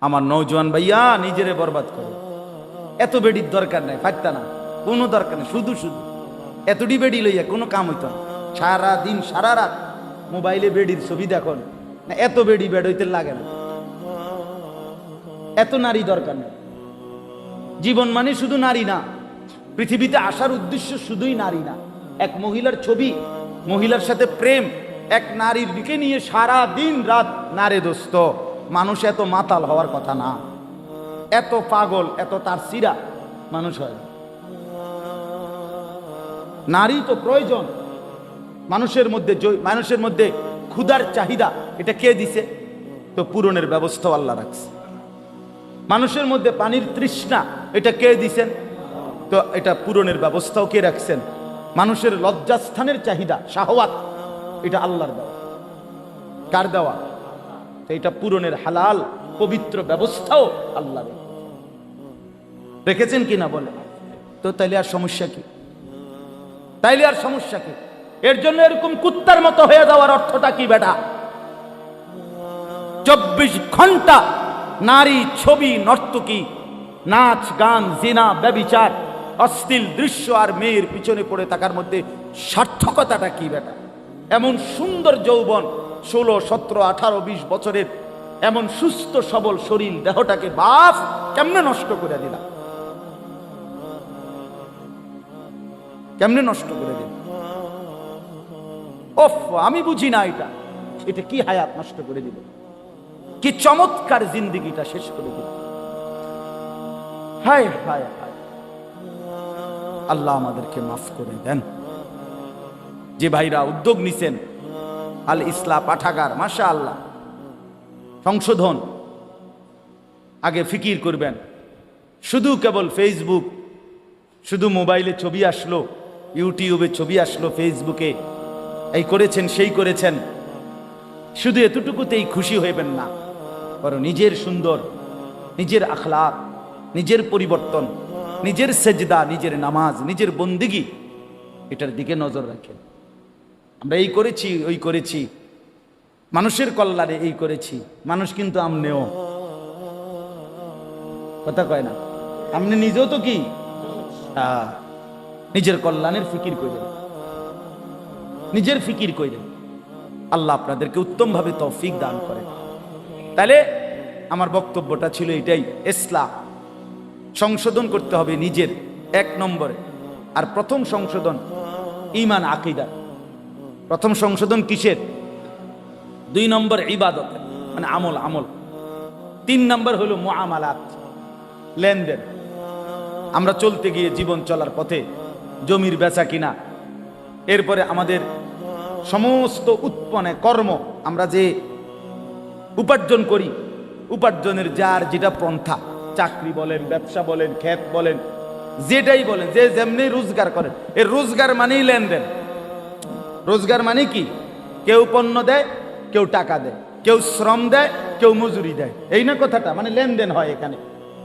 আমার নৌজওয়ান ভাইয়া নিজেরে বরবাদ করে। এত বেডির দরকার নাই, ফাটতা না। কোনো দরকার নেই, শুধু শুধু। এতটি বেডি লইয়া কোনো কাম হইতো না। সারা দিন, সারা রাত মোবাইলে বেডির ছবি দেখুন না, এত বেডি বেড হইতে লাগে না। এত নারী দরকার নেই। জীবন মানে শুধু নারী না। পৃথিবীতে আসার উদ্দেশ্য শুধুই নারী না। এক মহিলার ছবি, মহিলার সাথে প্রেম, এক নারীর দিকে নিয়ে সারা দিন রাত নারে দোস্ত। মানুষ এত মাতাল হওয়ার কথা না। এত পাগল, এত তার সিরা মানুষ হয়। নারী তো প্রয়োজন। মানুষের মধ্যে মানুষের মধ্যে ক্ষুধার চাহিদা, এটা কে দিছে? তো পূরণের ব্যবস্থাও আল্লাহ রাখছে। মানুষের মধ্যে পানির তৃষ্ণা, এটা কে দিছেন? তো এটা পূরণের ব্যবস্থাও কে রাখছেন? মানুষের লজ্জাস্থানের চাহিদা, শাহওয়াত, এটা আল্লাহর দেওয়া। কার দেওয়া? এটা পূরণের হালাল, পবিত্র ব্যবস্থাও আল্লাহ রেখেছেন কিনা বলে তো তাইলে আর সমস্যা কি? তাইলে আর সমস্যা কি? এর জন্য এরকম কুত্তার মতো হয়ে যাওয়ার অর্থটা কি বেটা? চব্বিশ ঘণ্টা নারী ছবি, নর্তকী, নাচ, গান, জিনা, ব্যবিচার, অশ্লীল দৃশ্য আর মেয়ের পিছনে পড়ে থাকার মধ্যে সার্থকতাটা কি বেটা? এমন সুন্দর যৌবন ষোলো, সতেরো, আঠারো, বিশ বছরের এমন সুস্থ, সবল শরীর দেহটাকে বাপ, কেমনে নষ্ট করে দিলাম? কেমনে নষ্ট করে দিলাম? ওফ, আমি বুঝি না এটা। এটা কি হায়াত নষ্ট করে দিল? কি চমৎকার জিন্দিগিটা শেষ করে দিল? হায় হায় হায়। আল্লাহ আমাদেরকে মাফ করে দেন। যে ভাইরা উদ্যোগ নিছেন আল ইসলা পাঠাগার মাশা আল্লাহ সংশোধন। আগে ফিকির করবেন। শুধু কেবল ফেসবুক শুধু মোবাইলে ছবি আসলো, ইউটিউবে ছবি আসলো ফেসবুকে এই করেছেন, সেই করেছেন। শুধু এতটুকুতেই খুশি হইবেন না, বরং নিজের সুন্দর, নিজের আখলাক, নিজের পরিবর্তন, নিজের সেজদা, নিজের নামাজ, নিজের বন্দিগি, এটার দিকে নজর রাখেন। আমরা এই করেছি ওই করেছি। মানুষের কল্যাণে এই করেছি। মানুষ কিন্তু আমনেও। কথা কয় না? আপনি নিজেও তো কি? আহ, নিজের কল্যাণের ফিকির কইলেন নিজের ফিকির কইলেন আল্লাহ আপনাদেরকে উত্তমভাবে তৌফিক দান করে তাহলে আমার বক্তব্যটা ছিল এটাই ইসলাম। সংশোধন করতে হবে নিজের এক নম্বরে। আর প্রথম সংশোধন ইমান আকিদা। প্রথম সংশোধন কিসের? দুই নম্বর ইবাদত মানে আমল আমল। তিন নম্বর হলো মুআমালাত, লেনদেন। আমরা চলতে গিয়ে জীবন চলার পথে জমির বেচা কিনা, এরপরে আমাদের সমস্ত উৎপন্ন কর্ম আমরা যে উপার্জন করি, উপার্জনের যার যেটা পন্থা, চাকরি বলেন, ব্যবসা বলেন ক্ষেত বলেন, যেটাই বলেন, যে যেমনি রোজগার করেন এর রোজগার মানেই লেনদেন। রোজগার মানে কি? কেউ পণ্য দেয়, কেউ টাকা দেয়। কেউ শ্রম দেয়, কেউ মজুরি দেয়। এই না কথাটা মানে লেনদেন হয় এখানে।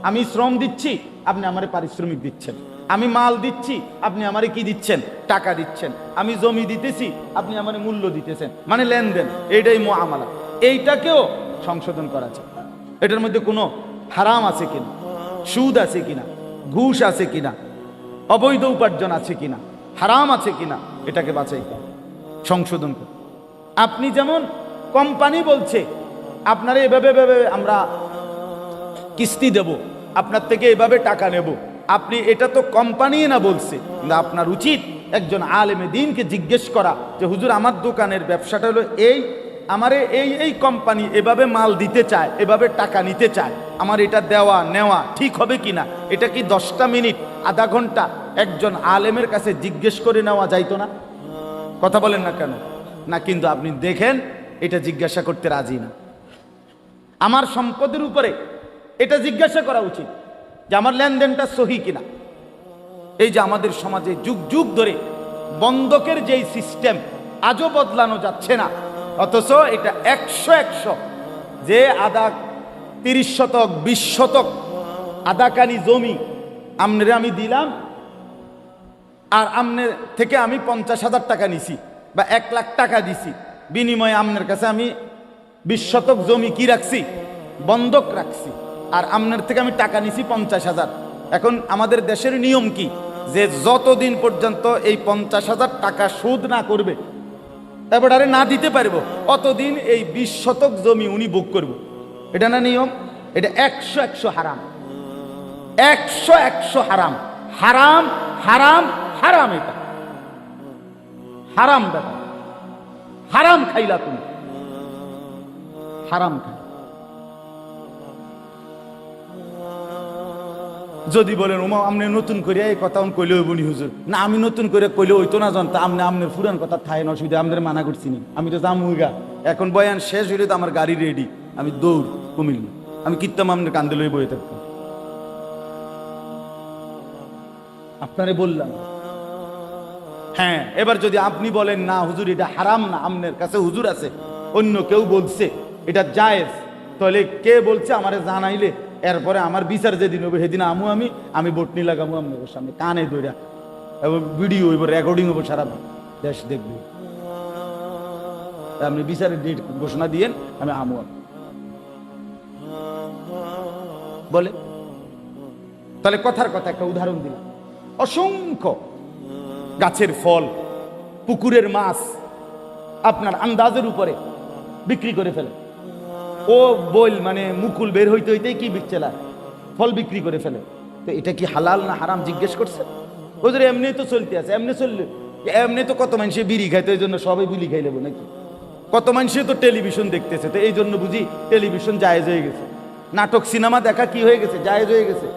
আমি শ্রম দিচ্ছি, আপনি আমারে পারিশ্রমিক দিচ্ছেন। আমি মাল দিচ্ছি, আপনি আমারে কি দিচ্ছেন? টাকা দিচ্ছেন। আমি জমি দিতেছি, আপনি আমারে মূল্য দিতেছেন। মানে লেনদেন, এইটাই মোয়ামালা এইটাকেও সংশোধন করা যায়। এটার মধ্যে কোনো হারাম আছে কিনা? সুদ আছে কিনা? ঘুষ আছে কিনা? অবৈধ উপার্জন আছে কিনা? হারাম আছে কিনা? এটাকে কর। সংশোধন আপনি যেমন কোম্পানি বলছে, আপনারা এভাবে এভাবে আমরা কিস্তি দেব, আপনার থেকে এভাবে টাকা নেব। আপনি এটা তো কোম্পানি না বলছে, কিন্তু আপনার উচিত একজন আলেমে দিনকে জিজ্ঞেস করা যে, হুজুর, আমার দোকানের ব্যবসাটা হলো এই, আমারে এই এই কোম্পানি এভাবে মাল দিতে চায়, এভাবে টাকা নিতে চায়, আমার এটা দেওয়া, নেওয়া ঠিক হবে কি না এটা কি দশটা মিনিট, আধা ঘণ্টা একজন আলেমের কাছে জিজ্ঞেস করে নেওয়া যাইতো না? কথা বলেন না কেন? না, কিন্তু আপনি দেখেন, এটা জিজ্ঞাসা করতে রাজি না। আমার সম্পদের উপরে এটা জিজ্ঞাসা করা উচিত যে আমার লেনদেনটা সহি কিনা। এই যে আমাদের সমাজে যুগ যুগ ধরে বন্ধকের যেই সিস্টেম আজও বদলানো যাচ্ছে না, অথচ এটা একশো একশো যে আদা তিরিশ শতক, বিশ শতক আদাকানি জমি আমনে আমি দিলাম আর আমনের থেকে আমি পঞ্চাশ হাজার টাকা নিছি বা এক লাখ টাকা দিছি। বিনিময়ে আমনের কাছে আমি বিশ শতক জমি কি রাখছি? বন্ধক রাখছি। আর আপনার থেকে আমি টাকা নিছি পঞ্চাশ হাজার। এখন আমাদের দেশের নিয়ম কি? যে যতদিন পর্যন্ত এই পঞ্চাশ হাজার টাকা সুদ না করবে আরে না দিতে পারব, অতদিন এই বিশ শতক জমি উনি বুক করব। এটা না নিয়ম? এটা একশো একশো হারাম। একশো একশো হারাম। হারাম হারাম হারাম এটা। হারাম ব্যাপার। হারাম খাইলা তুমি। হারাম খাই যদি বলেন, উমা আপনি নতুন করে এই কথা আমি কইলে হইব হুজুর। না, আমি নতুন করে কইলে হইতো না জানতো আপনি আপনার পুরান কথা থাই না অসুবিধা আপনাদের মানা করছি নি। আমি তো যাম উইগা এখন বয়ান শেষ হইলে তো আমার গাড়ি রেডি আমি দৌড়, কুমিল্ল। আমি কিত্তাম আপনার কান্দে লই বয়ে আপনারে বললাম হ্যাঁ এবার যদি আপনি বলেন, না, হুজুর, এটা হারাম না আপনার কাছে হুজুর আছে। অন্য কেউ বলছে, এটা জায়েজ। তাহলে কে বলছে, আমারে জানাইলে। এরপরে আমার বিচার যেদিন হবে, সেদিন আমু আমি আমি বটনি লাগামু আপনাদের সামনে, কানে দইরা এবং ভিডিও হইব রেকর্ডিং হব সারা দেশ দেখবে। আপনি বিচারের ডেট ঘোষণা দিয়েন, আমি আমু আমি। বলে তাহলে কথার কথা একটা উদাহরণ দিলাম। অসংখ্য গাছের ফল, পুকুরের মাছ আপনার আন্দাজের উপরে বিক্রি করে ফেলে। ও বল মানে মুকুল বের হইতে হইতেই কি বিচ্ছেলা ফল বিক্রি করে ফেলে। তো এটা কি হালাল না হারাম জিজ্ঞেস করছে? ওদের এমনি তো চলতে আছে, এমনি চললে, এমনি তো কত মানুষে বিড়ি খাইতো এই জন্য সবাই বিলি খাই লেবো নাকি? কত মানুষে তো টেলিভিশন দেখতেছে, তো এই জন্য বুঝি টেলিভিশন জায়েজ হয়ে গেছে। নাটক, সিনেমা দেখা কি হয়ে গেছে? জায়েজ হয়ে গেছে।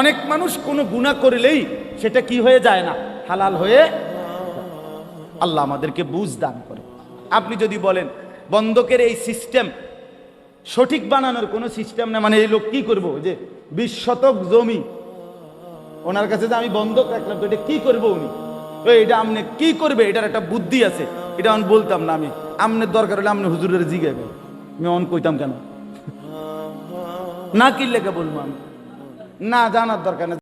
অনেক মানুষ কোনো গুণা করলেই সেটা কি হয়ে যায় না। হালাল হয়ে আল্লাহ আমাদেরকে বুঝ দান করে। আপনি যদি বলেন, বন্ধকের এই সিস্টেম সঠিক বানানোর কোনো সিস্টেম না মানে এই লোক কি করব? যে বিশ শতক জমি, ওনার কাছে যে আমি বন্ধক রাখলাম, তো এটা কি করব উনি? এটা আপনি কি করবে? এটার একটা বুদ্ধি আছে। এটা আমি বলতাম না আমি। আমনের দরকার হলে আপনি হুজুরের জিগাবে আমি অন কইতাম কেন? না কি লেখা বলব আমি না জানার দরকার না।